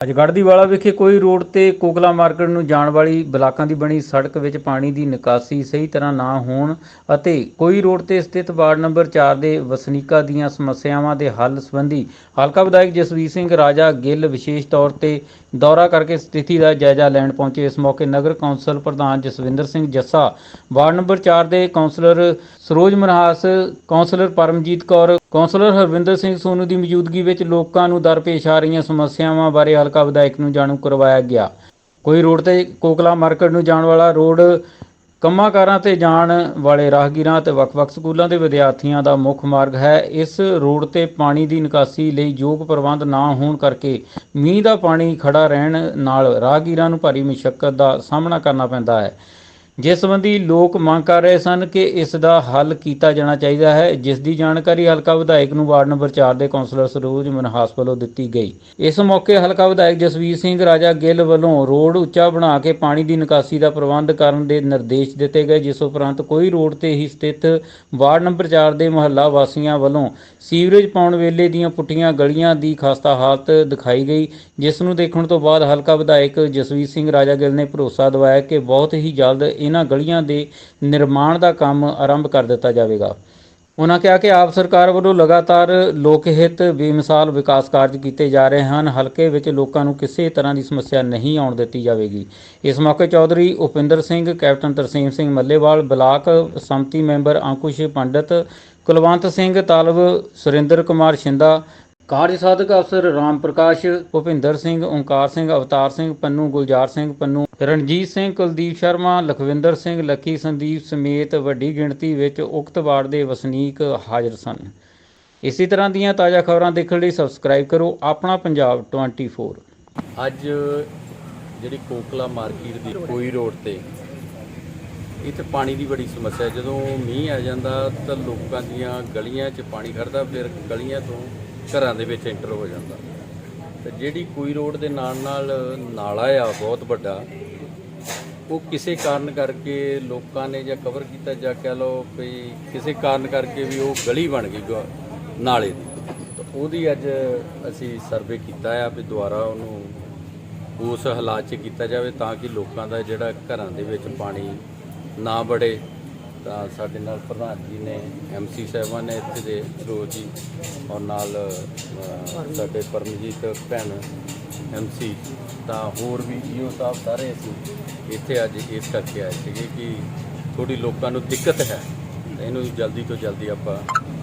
ਅੱਜ ਗੜਦੀਵਾਲਾ ਵਿਖੇ ਕੋਈ ਰੋਡ ਤੇ ਕੋਕਲਾ ਮਾਰਕੀਟ ਨੂੰ ਜਾਣ ਵਾਲੀ ਬਲਾਕਾਂ ਦੀ ਬਣੀ ਸੜਕ ਵਿੱਚ ਪਾਣੀ ਦੀ ਨਿਕਾਸੀ ਸਹੀ ਤਰ੍ਹਾਂ ਨਾ ਹੋਣ ਅਤੇ ਕੋਈ ਰੋਡ ਤੇ ਸਥਿਤ ਵਾਰਡ ਨੰਬਰ 4 ਦੇ ਵਸਨੀਕਾਂ ਦੀਆਂ ਸਮੱਸਿਆਵਾਂ ਦੇ ਹੱਲ ਸੰਬੰਧੀ ਹਲਕਾ ਵਿਧਾਇਕ ਜਸਵੀਰ ਸਿੰਘ ਰਾਜਾ ਗਿੱਲ ਵਿਸ਼ੇਸ਼ ਤੌਰ ਤੇ ਦੌਰਾ ਕਰਕੇ ਸਥਿਤੀ ਦਾ ਜਾਇਜ਼ਾ ਲੈਣ ਪਹੁੰਚੇ। ਇਸ ਮੌਕੇ ਨਗਰ ਕੌਂਸਲ ਪ੍ਰਧਾਨ ਜਸਵਿੰਦਰ ਸਿੰਘ ਜੱਸਾ, ਵਾਰਡ ਨੰਬਰ 4 ਦੇ councillor Saroj Manhas, councillor Paramjit Kaur councillor Harvinder Singh Sonu ਦੀ ਮੌਜੂਦਗੀ ਵਿੱਚ ਲੋਕਾਂ ਨੂੰ ਦਰਪੇਸ਼ ਆ ਰਹੀਆਂ ਸਮੱਸਿਆਵਾਂ ਬਾਰੇ ਹਲਕਾ ਵਿਧਾਇਕ ਨੂੰ ਜਾਣੂ ਕਰਵਾਇਆ ਗਿਆ। ਕੋਈ ਰੋਡ ਤੇ ਕੋਕਲਾ ਮਾਰਕੀਟ ਨੂੰ ਜਾਣ ਵਾਲਾ ਰੋਡ ਕੰਮਾਂ-ਕਾਰਾਂ ਤੇ ਜਾਣ ਵਾਲੇ ਰਾਹਗੀਰਾਂ ਤੇ ਵੱਖ-ਵੱਖ ਸਕੂਲਾਂ ਦੇ ਵਿਦਿਆਰਥੀਆਂ ਦਾ ਮੁੱਖ ਮਾਰਗ ਹੈ। ਇਸ ਰੋਡ ਤੇ ਪਾਣੀ ਦੀ ਨਿਕਾਸੀ ਲਈ ਯੋਗ ਪ੍ਰਬੰਧ ਨਾ ਹੋਣ ਕਰਕੇ ਮੀਂਹ ਦਾ ਪਾਣੀ ਖੜਾ ਰਹਿਣ ਨਾਲ ਰਾਹਗੀਰਾਂ ਨੂੰ ਭਾਰੀ ਮੁਸ਼ਕਲ ਦਾ ਸਾਹਮਣਾ ਕਰਨਾ ਪੈਂਦਾ ਹੈ। ਜਿਸ ਸੰਬੰਧੀ ਲੋਕ ਮੰਗ ਕਰ ਰਹੇ ਸਨ ਕਿ ਇਸ ਦਾ ਹੱਲ ਕੀਤਾ ਜਾਣਾ ਚਾਹੀਦਾ ਹੈ, ਜਿਸ ਦੀ ਜਾਣਕਾਰੀ ਹਲਕਾ ਵਿਧਾਇਕ ਨੂੰ ਵਾਰਡ ਨੰਬਰ 4 ਦੇ ਕੌਂਸਲਰ ਸਰੋਜ ਮਨਹਾਸ ਵੱਲੋਂ ਦਿੱਤੀ ਗਈ। ਇਸ ਮੌਕੇ ਹਲਕਾ ਵਿਧਾਇਕ ਜਸਵੀਰ ਸਿੰਘ, ਰਾਜਾ ਗਿੱਲ ਵੱਲੋਂ ਰੋਡ ਉੱਚਾ ਬਣਾ ਕੇ ਪਾਣੀ ਦੀ ਨਿਕਾਸੀ ਦਾ ਪ੍ਰਬੰਧ ਕਰਨ ਦੇ ਨਿਰਦੇਸ਼ ਦਿੱਤੇ ਗਏ, ਜਿਸ ਉਪਰੰਤ ਕੋਈ ਰੋਡ ਤੇ ਹੀ ਸਥਿਤ ਵਾਰਡ ਨੰਬਰ 4 ਦੇ ਮੁਹੱਲਾ ਵਾਸੀਆਂ ਵੱਲੋਂ ਸੀਵਰੇਜ ਪਾਉਣ ਵੇਲੇ ਦੀਆਂ ਪੁੱਟੀਆਂ ਗਲੀਆਂ ਦੀ ਖਸਤਾ ਹਾਲਤ ਦਿਖਾਈ ਗਈ। ਜਿਸ ਨੂੰ ਦੇਖਣ ਤੋਂ ਬਾਅਦ ਹਲਕਾ ਵਿਧਾਇਕ ਜਸਵੀਰ ਸਿੰਘ, ਰਾਜਾ ਗਿੱਲ ਨੇ ਭਰੋਸਾ ਦਿਵਾਇਆ ਕਿ ਬਹੁਤ ਹੀ ਜਲਦ ਇਹਨਾਂ ਗਲੀਆਂ ਦੇ ਨਿਰਮਾਣ ਦਾ ਕੰਮ ਆਰੰਭ ਕਰ ਦਿੱਤਾ ਜਾਵੇਗਾ। ਉਹਨਾਂ ਕਿਹਾ ਕਿ ਆਪ ਸਰਕਾਰ ਵੱਲੋਂ ਲਗਾਤਾਰ ਲੋਕ ਹਿੱਤ ਬੇਮਿਸਾਲ ਵਿਕਾਸ ਕਾਰਜ ਕੀਤੇ ਜਾ ਰਹੇ ਹਨ। ਹਲਕੇ ਵਿੱਚ ਲੋਕਾਂ ਨੂੰ ਕਿਸੇ ਤਰ੍ਹਾਂ ਦੀ ਸਮੱਸਿਆ ਨਹੀਂ ਆਉਣ ਦਿੱਤੀ ਜਾਵੇਗੀ। ਇਸ ਮੌਕੇ ਚੌਧਰੀ ਉਪਿੰਦਰ ਸਿੰਘ, ਕੈਪਟਨ ਤਰਸੀਮ ਸਿੰਘ ਮੱਲੇਵਾਲ, ਬਲਾਕ ਸੰਮਤੀ ਮੈਂਬਰ ਅੰਕੁਸ਼ ਪੰਡਤ, ਕੁਲਵੰਤ ਸਿੰਘ, ਤਾਲਵ ਸੁਰਿੰਦਰ ਕੁਮਾਰ ਸ਼ਿੰਦਾ ਕਾਰਜ ਸਾਧਕ ਅਫਸਰ ਰਾਮ ਪ੍ਰਕਾਸ਼, ਭੁਪਿੰਦਰ ਸਿੰਘ, ਓਂਕਾਰ ਸਿੰਘ, ਅਵਤਾਰ ਸਿੰਘ, ਪੰਨੂ, ਗੁਲਜ਼ਾਰ ਸਿੰਘ, ਪੰਨੂ, ਰਣਜੀਤ ਸਿੰਘ, ਕੁਲਦੀਪ ਸ਼ਰਮਾ, ਲਖਵਿੰਦਰ ਸਿੰਘ, ਲੱਕੀ ਸੰਦੀਪ ਸਮੇਤ ਵੱਡੀ ਗਿਣਤੀ ਵਿੱਚ ਉਕਤ ਵਾਰਡ ਦੇ ਵਸਨੀਕ ਹਾਜ਼ਰ ਸਨ। ਇਸੇ ਤਰ੍ਹਾਂ ਦੀਆਂ ਤਾਜ਼ਾ ਖਬਰਾਂ ਦੇਖਣ ਲਈ ਸਬਸਕ੍ਰਾਈਬ ਕਰੋ ਆਪਣਾ ਪੰਜਾਬ 24 ਅੱਜ ਜਿਹੜੀ ਕੋਕਲਾ ਮਾਰਕੀਟ ਦੀ ਕੋਈ ਰੋਡ ਤੇ ਇੱਥੇ ਪਾਣੀ ਦੀ ਬੜੀ ਸਮੱਸਿਆ ਜਦੋਂ ਮੀਂਹ ਆ ਜਾਂਦਾ ਤਾਂ ਲੋਕਾਂ ਦੀਆਂ ਗਲੀਆਂ 'ਚ ਪਾਣੀ ਖੜਦਾ, ਫਿਰ ਗਲੀਆਂ ਤੋਂ ਘਰਾਂ ਦੇ ਵਿੱਚ ਐਂਟਰ ਹੋ ਜਾਂਦਾ। ਤੇ ਜਿਹੜੀ ਕੋਈ ਰੋਡ ਦੇ ਨਾਲ ਨਾਲ ਨਾਲਾ ਆ, ਬਹੁਤ ਵੱਡਾ, ਉਹ ਕਿਸੇ ਕਾਰਨ ਕਰਕੇ ਲੋਕਾਂ ਨੇ ਜਾਂ ਕਵਰ ਕੀਤਾ ਜਾਂ ਕਹਿ ਲਓ ਵੀ ਕਿਸੇ ਕਾਰਨ ਕਰਕੇ ਵੀ ਉਹ ਗਲੀ ਬਣ ਗਈ ਗ- ਨਾਲੇ ਦੀ। ਤਾਂ ਉਹਦੀ ਅੱਜ ਅਸੀਂ ਸਰਵੇ ਕੀਤਾ ਆ ਵੀ ਦੁਬਾਰਾ ਉਹਨੂੰ ਉਸ ਹਾਲਾਤ 'ਚ ਕੀਤਾ ਜਾਵੇ ਤਾਂ ਕਿ ਲੋਕਾਂ ਦਾ ਜਿਹੜਾ ਘਰਾਂ ਦੇ ਵਿੱਚ ਪਾਣੀ ਨਾ ਵੜੇ। ਤਾਂ ਸਾਡੇ ਨਾਲ ਪ੍ਰਧਾਨ ਜੀ ਨੇ ਐਮਸੀ ਸਾਹਿਬਾਨ ਨੇ ਇੱਥੇ ਦੇ ਰੋਜ਼ ਜੀ ਔਰ ਨਾਲ ਅਹ, ਸਾਡੇ ਪਰਮਜੀਤ ਭੈਣ ਐਮਸੀ ਤਾਂ ਹੋਰ ਵੀ ਈਓ ਸਾਹਿਬ ਸਾਰੇ ਅਸੀਂ ਇੱਥੇ ਅੱਜ ਇਸ ਕਰਕੇ ਆਏ ਸੀਗੇ ਕਿ ਥੋੜੀ ਲੋਕਾਂ ਨੂੰ ਦਿੱਕਤ ਹੈ। ਤਾਂ ਇਹਨੂੰ ਜਲਦੀ ਤੋਂ ਜਲਦੀ ਆਪਾਂ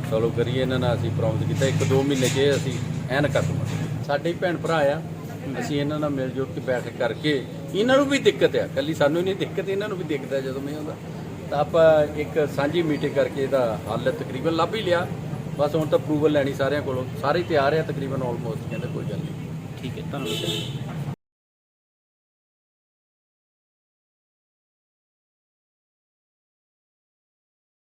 ਸੋਲਵ ਕਰੀਏ। ਇਹਨਾਂ ਨਾਲ ਅਸੀਂ ਪ੍ਰੋਮਿਸ ਕੀਤਾ। ਇੱਕ ਦੋ ਮਹੀਨੇ 'ਚ ਇਹ ਅਸੀਂ ਐਨ ਕਰ ਖਤਮ ਸਾਡੇ ਹੀ ਭੈਣ ਭਰਾ ਆ। ਅਸੀਂ ਇਹਨਾਂ ਨਾਲ ਮਿਲ ਜੁਲ ਕੇ ਬੈਠ ਕਰਕੇ ਇਹਨਾਂ ਨੂੰ ਵੀ ਦਿੱਕਤ ਆ। ਕੱਲੀ ਸਾਨੂੰ ਹੀ ਨਹੀਂ ਦਿੱਕਤ ਇਹਨਾਂ ਨੂੰ ਵੀ ਦਿੱਕਤ ਹੈ ਜਦੋਂ ਮੈਂ ਆਉਂਦਾ। ਤਾਂ ਆਪਾਂ ਇੱਕ ਸਾਂਝੀ ਮੀਟਿੰਗ ਕਰਕੇ ਇਹਦਾ ਹੱਲ ਤਕਰੀਬਨ ਲੱਭ ਹੀ ਲਿਆ। ਬਸ ਹੁਣ ਤਾਂ ਅਪਰੂਵਲ ਲੈਣੀ ਸਾਰਿਆਂ ਕੋਲੋਂ। ਸਾਰੇ ਤਿਆਰ ਆ ਤਕਰੀਬਨ ਆਲਮੋਸਟ ਕਹਿੰਦੇ ਕੋਈ ਗੱਲ ਨਹੀਂ। ਠੀਕ ਹੈ, ਧੰਨਵਾਦ।